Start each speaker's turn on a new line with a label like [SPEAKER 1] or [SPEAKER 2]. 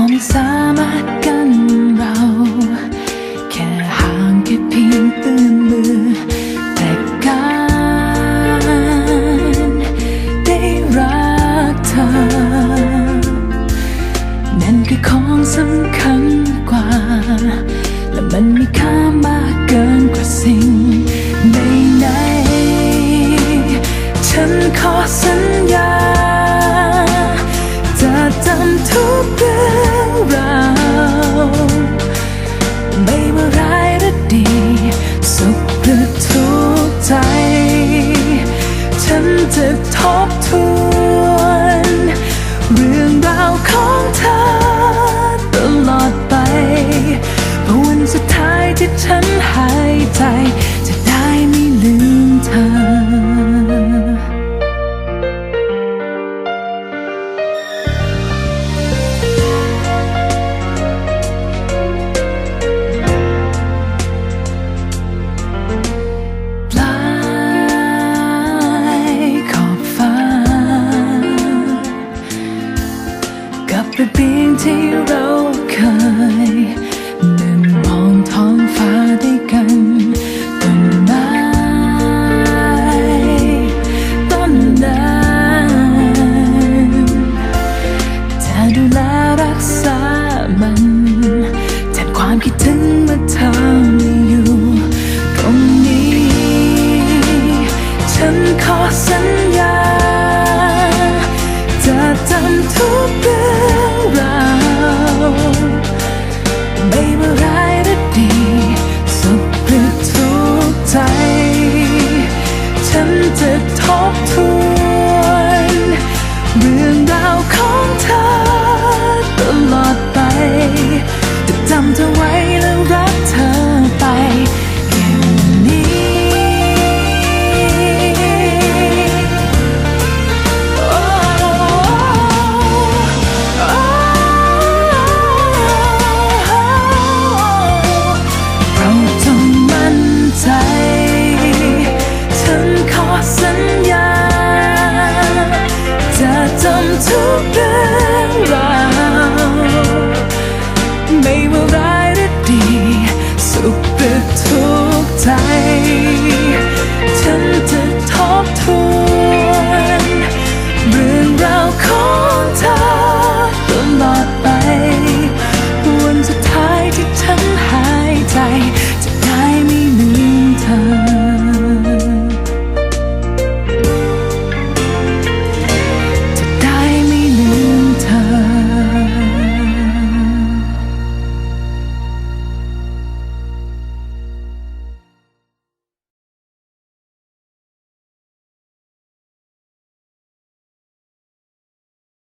[SPEAKER 1] ความสามารถกันเรา แค่ห่างแค่เพียงตื่นมมือ แต่การได้รักเธอ นั่นคือของสำคัญกว่า และมันมีค่ามากเกินกว่าสิ่งใดๆฉันขอสัญญา นหายใจ จะได้ไม่ลืมเธอ ปลายขอบฟ้า กับระบียที่เรา ทบทวนเรื่องราวของเธอตลอดไปจะจำเธอไว้